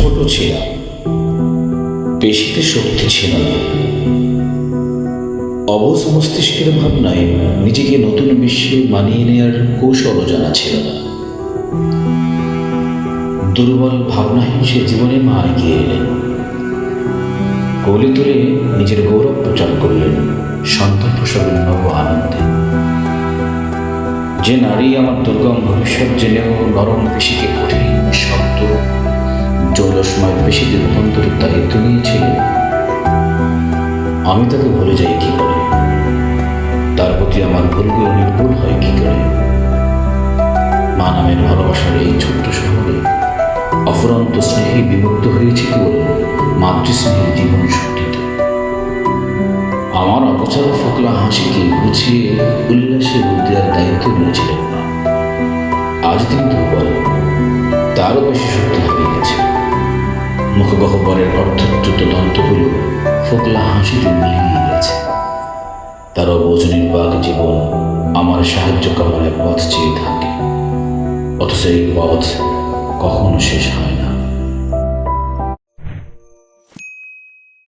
ছোট ছিলাম। পেশিতে শক্তি ছিল না। অবশ মস্তিষ্কের ভাবনায় নিজেকে নতুন বিশ্বে মানিয়ে নেওয়ার কৌশলও জানা ছিল না। দুর্বল ভাবনাহীন সে জীবনে মা এগিয়ে এলেন। কোলে তুলে নিজের গৌরব প্রচার করলেন সন্তান প্রসবের নব আনন্দে। যে নারী আমার দুর্গম ভবিষ্যৎ জেনেও নরম পেশিকে কঠিন শব্দ জলসময় পেশিতে রূপান্তরের দায়িত্ব নিয়েছিলেন আমি তাকে ভুলে যাই কি করে? তার প্রতি আমার ভুলগুলো নির্ভুল হয় কি করে? মা নামের ভালোবাসার এই ছোট্ট শহরে অফুরন্ত স্নেহে বিমুক্ত হয়েছে কেবল মাতৃস্নেহের জীবন শক্তিতে। আমার অপচার ফোকলা হাসিকে গুছিয়ে উল্লাসে রূপ দেওয়ার দায়িত্ব নিয়েছিলেন মা। আজ তিনি দুর্বল তারও বেশি শক্তি হারিয়ে গেছে। মুখগহ্বরের অর্ধচ্যুত দন্তগুলো ফোকলা হাসিতে মিলিয়ে গেছে। তার অবোঝ নির্বাক জীবন আমার সাহায্য কামনায় পথ চেয়ে থাকে। অথচ এই পথ কখনো শেষ হয় না।